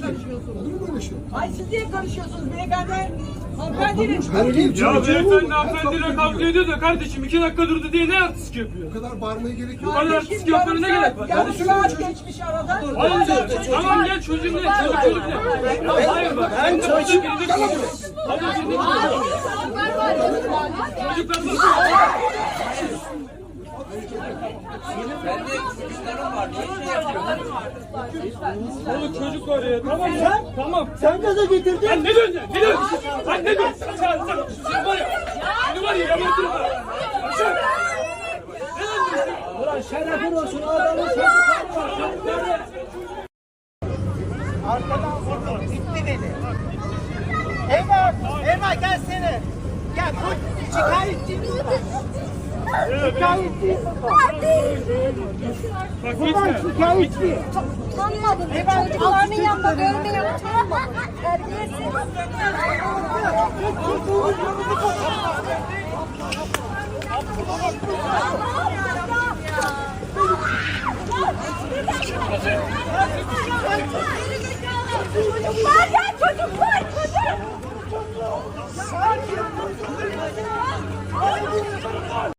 karışıyorsunuz? Olur mu şey? Ay siz niye karışıyorsunuz beyefendi? Hanımefendinin Her gün Ya çocuğu beyefendi hanımefendiyle kavga ediyor da kardeşim iki dakika durdu diye ne artistik yapıyor? O kadar bağırmaya gerek yok. kadar Kardeşim, artistik yapmana ne gerek var? Yarım saat geçmiş arada. Hayır Tamam gel çocuğun ne? Çocuk çocuk ne? Hayır bak. Ben çocuk. Hadi çocuk. Çocuklar da. Oğlum çocuk var ya. Tamam sen. Tamam. Sen gaza getirdin. Sen ne diyorsun? Ne diyorsun? Sen ne diyorsun? Sen sen sen var ya. Seni var ya yamatırım ben. Sen. Ulan şerefin olsun adamın çocukları var. Arkadan vurdu. Gitti dedi. Eyvah! Eyvah. Gel koy. Şikayetçi. Şikayetçi. Bak Bunlar gitme. şikayetçi. Tanımadım. Hemen Çocuklarının al, yanında dedi. görmeyi utanmadım. Terbiyesiz. Çocuklar